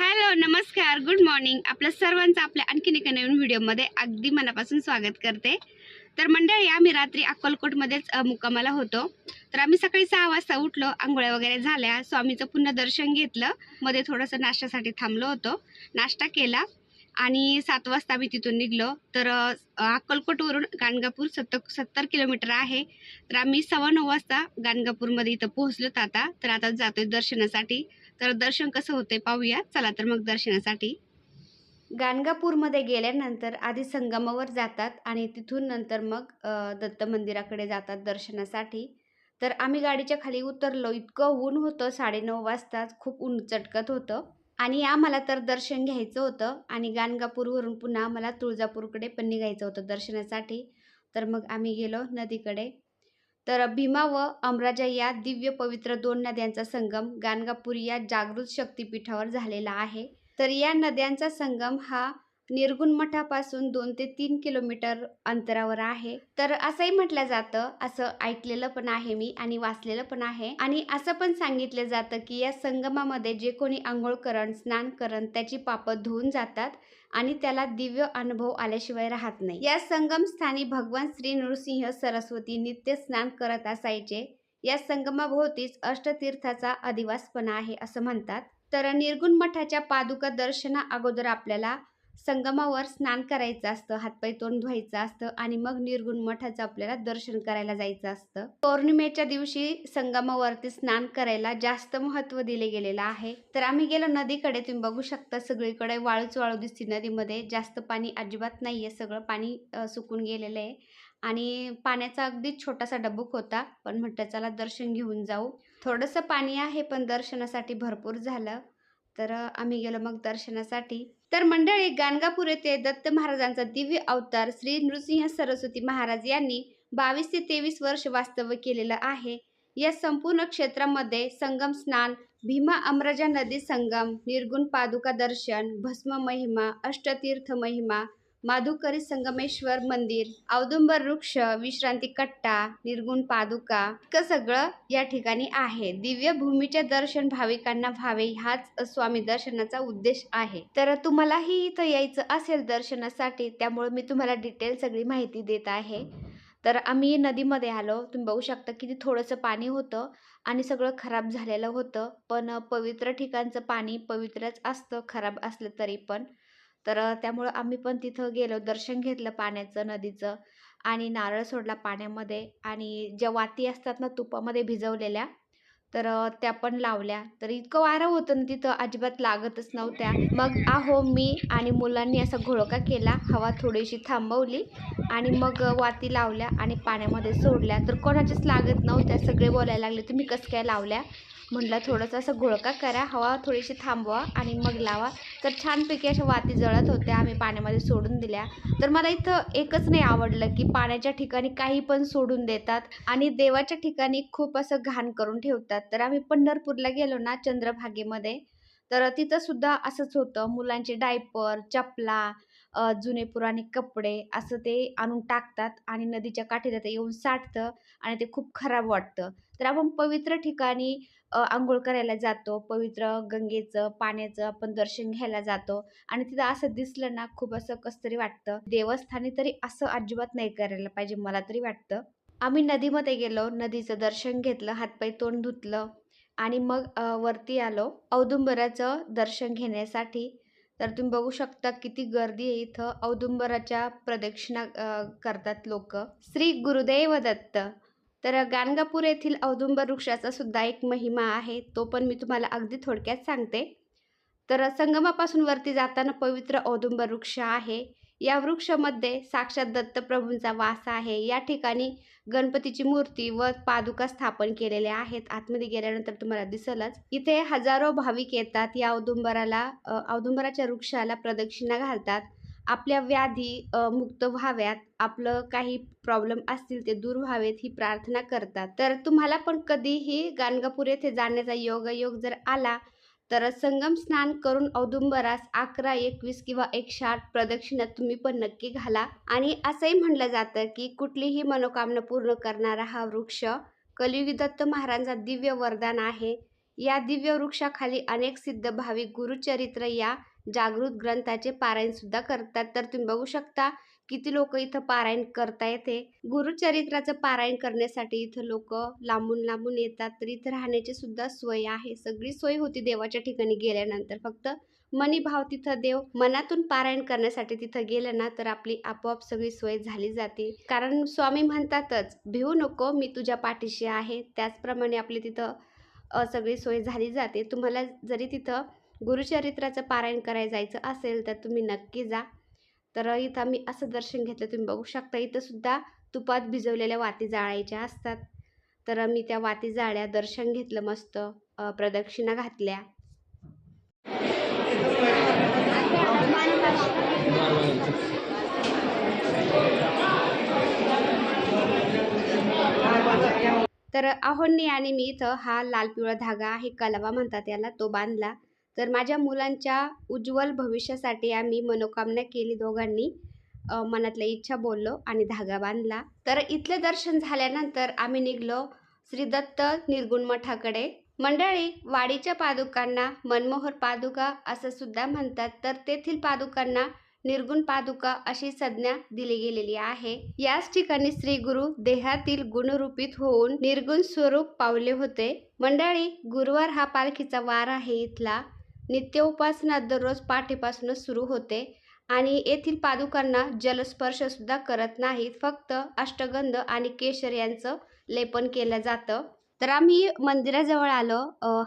Hello नमस्कार good morning आपल्या सर्वांचं आपल्या आणखीन एका नवीन व्हिडिओमध्ये अगदी मनापासून स्वागत करते. तर मंडळी आम्ही रात्री अक्कलकोटमध्येच मुक्कामाला होतो. तर आम्ही सकाळी सहा वाजता उठलो आंघोळ्या वगैरे झाल्या. स्वामीचं पुन्हा दर्शन घेतलं. मध्ये थोडंसं नाश्त्यासाठी थांबलो होतो. नाश्ता केला आणि सात वाजता आम्ही तिथून निघलो. तर अक्कलकोटवरून गाणगापूर सत्तर सत्तर किलोमीटर आहे. तर आम्ही सव्वा नऊ वाजता गाणगापूरमध्ये इथं पोहोचलो आता. तर आता जातोय दर्शनासाठी. तर दर्शन कसं होते पाहूया. चला तर मग दर्शनासाठी. गाणगापूरमध्ये गेल्यानंतर आधी संगमावर जातात आणि तिथून नंतर मग दत्त मंदिराकडे जातात दर्शनासाठी. तर आम्ही गाडीच्या खाली उतरलो. इतकं ऊन होतं साडेनऊ वाजताच खूप ऊन चटकत होतं. आणि आम्हाला तर दर्शन घ्यायचं होतं आणि गाणगापूरवरून पुन्हा आम्हाला तुळजापूरकडे पण निघायचं होतं दर्शनासाठी. तर मग आम्ही गेलो नदीकडे. तर भीमा व अमराजा या दिव्य पवित्र दोन नद्यांचा संगम गाणगापूर या जागृत शक्तिपीठावर झालेला आहे. तर या नद्यांचा संगम हा निर्गुण मठापासून दोन ते तीन किलोमीटर अंतरावर आहे. तर असंही म्हटलं जातं असं ऐकलेलं पण आहे मी आणि वाचलेलं पण आहे. आणि असं पण सांगितलं जातं की या संगमामध्ये जे कोणी आंघोळ करण स्नान करण त्याची पापं धुवून जातात आणि त्याला दिव्य अनुभव आल्याशिवाय राहत नाही. या संगम स्थानी भगवान श्री नृसिंह सरस्वती नित्य स्नान करत असायचे. या संगमाभोवतीच अष्टतीर्थाचा अधिवासपणा आहे असं म्हणतात. तर निर्गुण मठाच्या पादुका दर्शना अगोदर आपल्याला संगमावर स्नान करायचं असतं हातपाय तोंड धुवायचं असतं आणि मग निर्गुण मठाचं आपल्याला दर्शन करायला जायचं असतं. पौर्णिमेच्या दिवशी संगमावरती स्नान करायला जास्त महत्त्व दिले गेलेलं आहे. तर आम्ही गेलो नदीकडे तुम्ही बघू शकता सगळीकडे वाळूच वाळू दिसते नदीमध्ये. जास्त पाणी अजिबात नाही आहे सगळं पाणी सुकून गेलेलं आहे. आणि पाण्याचा अगदी छोटासा डबूक होता पण म्हटलं चला दर्शन घेऊन जाऊ. थोडंसं पाणी आहे पण दर्शनासाठी भरपूर झालं. तर आम्ही गेलो मग दर्शनासाठी. तर मंडळी गाणगापूर येथे दत्त महाराजांचा दिव्य अवतार श्री नृसिंह सरस्वती महाराज यांनी बावीस ते तेवीस वर्ष वास्तव्य केलेलं आहे. या संपूर्ण क्षेत्रामध्ये संगम स्नान भीमा अमरजा नदी संगम निर्गुण पादुका दर्शन भस्म महिमा अष्टतीर्थ महिमा माधुकरी संगमेश्वर मंदिर औदुंबर वृक्ष विश्रांती कट्टा निर्गुण पादुका इतकं सगळं या ठिकाणी आहे. दिव्य भूमीचे दर्शन भाविकांना व्हावे हाच स्वामी दर्शनाचा उद्देश आहे. तर तुम्हालाही इथं यायचं असेल दर्शनासाठी त्यामुळे मी तुम्हाला डिटेल सगळी माहिती देत आहे. तर आम्ही नदीमध्ये आलो. तुम्ही बघू शकता किती थोडंसं पाणी होतं आणि सगळं खराब झालेलं होतं. पण पवित्र ठिकाणचं पाणी पवित्रच असतं खराब असलं तरी पण. तर त्यामुळं आम्ही पण तिथं गेलो दर्शन घेतलं पाण्याचं नदीचं आणि नारळ सोडला पाण्यामध्ये आणि ज्या वाती असतात ना तुपामध्ये भिजवलेल्या तर त्या पण लावल्या. तर इतकं वारं होतं ना तिथं अजिबात लागतच नव्हत्या. मग आहो मी आणि मुलांनी असा घोळका केला हवा थोडीशी थांबवली आणि मग वाती लावल्या आणि पाण्यामध्ये सोडल्या. तर कोणाच्याच लागत नव्हत्या सगळे बोलायला लागले तुम्ही कसं काय लावल्या? म्हटलं थोडंसं असं घोळका करा हवा थोडीशी थांबवा आणि मग लावा. तर छानपैकी अशा वाती जळत होत्या आम्ही पाण्यामध्ये सोडून दिल्या. तर मला इथं एकच नाही आवडलं की पाण्याच्या ठिकाणी काही पण सोडून देतात आणि देवाच्या ठिकाणी खूप असं घाण करून ठेवतात. तर आम्ही पंढरपूरला गेलो ना चंद्रभागेमध्ये तर तिथं सुद्धा असंच होतं. मुलांचे डायपर चपला जुने पुराणे कपडे असं ते आणून टाकतात आणि नदीच्या काठीला ते येऊन साठतं आणि ते खूप खराब वाटतं. तर आपण पवित्र ठिकाणी आंघोळ करायला जातो. पवित्र गंगेचं पाण्याचं आपण दर्शन घ्यायला जातो आणि तिथं असं दिसलं ना खूप असं कसं तरी वाटतं. देवस्थानी तरी असं अजिबात नाही करायला पाहिजे मला तरी वाटतं. आम्ही नदीमध्ये गेलो नदीचं दर्शन घेतलं हातपाय तोंड धुतलं आणि मग वरती आलो. औदुंबराचं दर्शन घेण्यासाठी तर तुम्ही बघू शकता किती गर्दी आहे इथं. औदुंबराच्या प्रदक्षिणा करतात लोक. श्री गुरुदेव दत्त. तर गाणगापूर येथील औदुंबर वृक्षाचा सुद्धा एक महिमा आहे. तो पण मी तुम्हाला अगदी थोडक्यात सांगते. तर संगमापासून वरती जाताना पवित्र औदुंबर वृक्ष आहे. या वृक्षामध्ये साक्षात दत्तप्रभूंचा वास आहे. या ठिकाणी गणपतीची मूर्ती व पादुका स्थापन केलेल्या आहेत. आतमध्ये गेल्यानंतर तुम्हाला दिसलच. इथे हजारो भाविक येतात. या औदुंबराला औदुंबराच्या वृक्षाला प्रदक्षिणा घालतात. आपल्या व्याधी मुक्त व्हाव्यात. आपलं काही प्रॉब्लेम असतील ते दूर व्हावेत ही प्रार्थना करतात. तर तुम्हाला पण कधीही गाणगापूर येथे जाण्याचा योगायोग जर आला तर संगम स्नान करून औदुंबरास अकरा एकवीस किंवा एकशे आठ प्रदक्षिणा तुम्ही पण नक्की घाला. आणि असंही म्हणलं जातं की कुठलीही मनोकामना पूर्ण करणारा हा वृक्ष कलियुगी दत्त महाराजांचा दिव्य वरदान आहे. या दिव्य वृक्षाखाली अनेक सिद्ध भाविक गुरुचरित्र या जागृत ग्रंथाचे पारायण सुद्धा करतात. तर तुम्ही बघू शकता किती लोक इथं पारायण करता येते? गुरुचरित्राचं पारायण करण्यासाठी इथं लोक लांबून लांबून येतात. तर इथं राहण्याची सुद्धा सोय आहे. सगळी सोय होती देवाच्या ठिकाणी गेल्यानंतर. फक्त मनीभाव तिथं देव मनातून पारायण करण्यासाठी तिथं गेलं ना तर आपली आपोआप सगळी सोय झाली जाते कारण स्वामी म्हणतातच भिवू नको मी तुझ्या पाठीशी आहे. त्याचप्रमाणे आपली तिथं सगळी सोय झाली जाते. तुम्हाला जरी तिथं गुरुचरित्राचं पारायण करायला जायचं असेल तर तुम्ही नक्की जा. तर इथं मी असं दर्शन घेतलं. तुम्ही बघू शकता इथं सुद्धा तुपात भिजवलेल्या वाती जाळायच्या असतात. तर मी त्या वाती जाळ्या दर्शन घेतलं मस्त प्रदक्षिणा घातल्या. तर आहोंनी आणि मी इथं हा लाल पिवळा धागा आहे कलावा म्हणतात याला तो बांधला. तर माझ्या मुलांच्या उज्ज्वल भविष्यासाठी आम्ही मनोकामना केली दोघांनी. मनातल्या इच्छा बोललो आणि धागा बांधला. तर इथले दर्शन झाल्यानंतर आम्ही निघलो श्री दत्त निर्गुण मठाकडे. मंडळी वाडीच्या पादुकांना मनमोहर पादुका असं सुद्धा म्हणतात. तर तेथील पादुकांना निर्गुण पादुका अशी संज्ञा दिली गेलेली आहे. याच ठिकाणी श्री गुरु देहातील गुणरूपित होऊन निर्गुण स्वरूप पावले होते. मंडळी गुरुवार हा पालखीचा वार आहे इथला. नित्य उपासना दररोज पाठीपासूनच सुरू होते आणि येथील पादुकांना जलस्पर्शसुद्धा करत नाहीत. फक्त अष्टगंध आणि केशर यांचं लेपन केलं जातं. तर आम्ही मंदिराजवळ आलो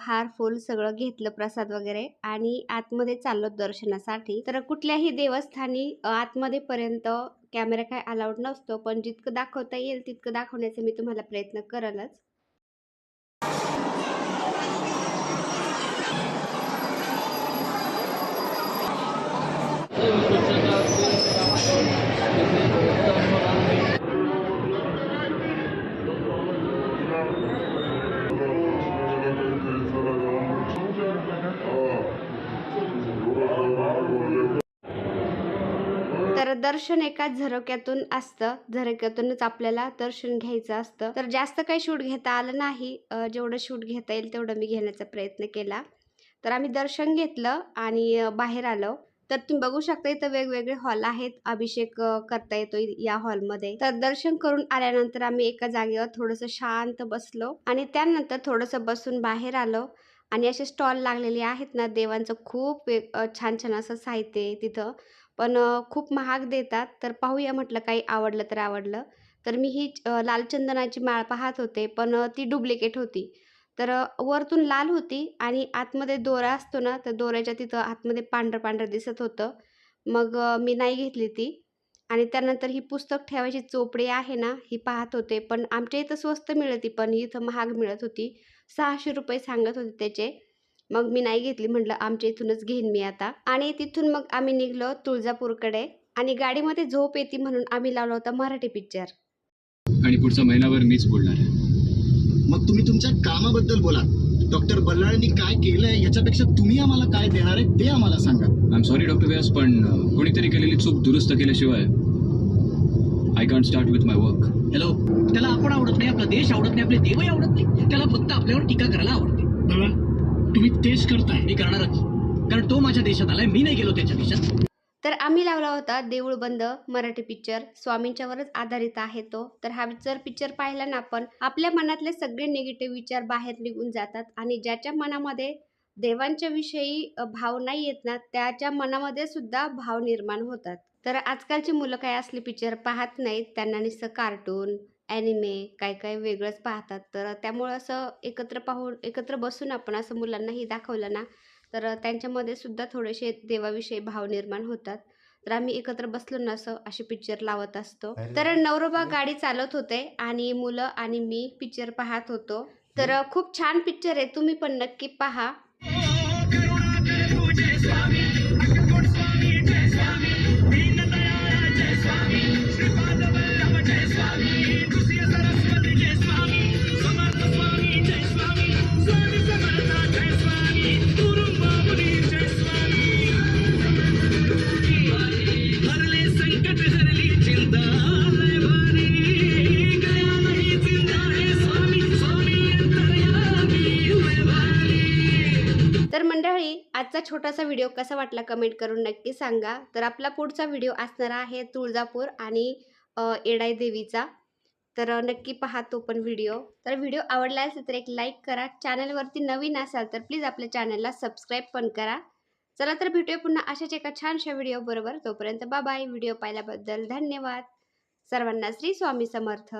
हार फूल सगळं घेतलं प्रसाद वगैरे आणि आतमध्ये चाललो दर्शनासाठी. तर कुठल्याही देवस्थानी आतमध्ये पर्यंत कॅमेरा काय अलाउड नसतो पण जितकं दाखवता येईल तितकं दाखवण्याचा मी तुम्हाला प्रयत्न करलच. दर्शन एका झरोक्यातून असतं. झरोक्यातूनच आपल्याला दर्शन घ्यायचं असतं. तर जास्त काही शूट घेता आलं नाही. जेवढं शूट घेता येईल तेवढं मी घेण्याचा प्रयत्न केला. तर आम्ही दर्शन घेतलं आणि बाहेर आलो. तर तुम्ही बघू शकता इथं वेगवेगळे हॉल आहेत. अभिषेक करता येतो या हॉलमध्ये. तर दर्शन करून आल्यानंतर आम्ही एका जागेवर थोडंसं शांत बसलो आणि त्यानंतर थोडंसं बसून बाहेर आलो. आणि असे स्टॉल लागलेले आहेत ना देवांचं खूप वे- छान छान असं साहित्य आहे तिथं. पण खूप महाग देतात. तर पाहूया म्हटलं काही आवडलं तर आवडलं. तर मी ही लाल चंदनाची माळ पाहत होते पण ती डुप्लिकेट होती. तर वरतून लाल होती आणि आतमध्ये दोरा असतो ना तर दोऱ्याच्या तिथं आतमध्ये पांढरं पांढरं दिसत होतं. मग मी नाही घेतली ती. आणि त्यानंतर ही पुस्तक ठेवायची चोपडी आहे ना ही पाहत होते. पण आमच्या इथं स्वस्त मिळती पण इथं महाग मिळत होती. सहाशे रुपये सांगत होते त्याचे. मग मी नाही घेतली म्हटलं आमच्या इथूनच घेईन मी आता. आणि तिथून मग आम्ही निघलो तुळजापूरकडे आणि गाडीमध्ये झोप येते म्हणून आम्ही लावला होता मराठी पिक्चर आणि पुढचा महिनाभर मीच बोलणार आहे. मग तुम्ही तुमच्या कामाबद्दल बोला. डॉक्टर बल्लाळांनी काय केलंय याच्यापेक्षा तुम्ही आम्हाला काय देणार आहे ते आम्हाला सांगा. I am sorry doctor Vyas पण कोणीतरी केलेली चूक दुरुस्त केल्याशिवाय I can't start with my work hello त्याला आपण आवडत नाही आपला देश आवडत नाही आपले देवही आवडत नाही. त्याला फक्त आपल्यावर टीका करायला आवडते. तुम्ही तेच करताय. मी करणारच. कारण तो माझ्या देशात आलाय मी नाही गेलो त्याच्या देशात. तर आम्ही लावला होता देऊळ बंद मराठी पिक्चर स्वामींच्यावरच आधारित आहे तो. तर हा जर पिक्चर पाहिला ना आपण आपल्या मनातले सगळे निगेटिव्ह विचार बाहेर निघून जातात. आणि ज्याच्या मनामध्ये देवांच्या विषयी भाव नाही येत ना त्याच्या मनामध्ये सुद्धा भाव निर्माण होतात. तर आजकालची मुलं काय असले पिक्चर पाहत नाहीत. त्यांना नुसतं कार्टून ॲनिमे काय काय वेगळंच पाहतात. तर त्यामुळं असं एकत्र पाहून एकत्र बसून आपण असं मुलांनाही दाखवलं ना तर त्यांच्यामध्ये सुद्धा थोडेसे देवाविषयी भाव निर्माण होतात. तर आम्ही एकत्र बसलो ना असं असे पिक्चर लावत असतो. तर नवरोबा गाडी चालवत होते आणि मुलं आणि मी पिक्चर पाहत होतो. तर खूप छान पिक्चर आहे. तुम्ही पण नक्की पहा. छोटासा व्हिडिओ कसा वाटला कमेंट करून नक्की सांगा. तर आपला पुढचा व्हिडिओ असणारा आहे तुळजापूर आणि अ, येडाई देवीचा. तर नक्की पहा तो पण व्हिडिओ. तर व्हिडिओ आवडला असेल तर एक लाईक करा. चॅनलवरती नवीन असाल तर प्लीज आपल्या चॅनलला सबस्क्राईब पण करा. चला तर भेटूया पुन्हा अशाच एका छानशा व्हिडिओ बरोबर. तोपर्यंत बाय. व्हिडिओ पाहिल्याबद्दल धन्यवाद. सर्वांना श्री स्वामी समर्थ.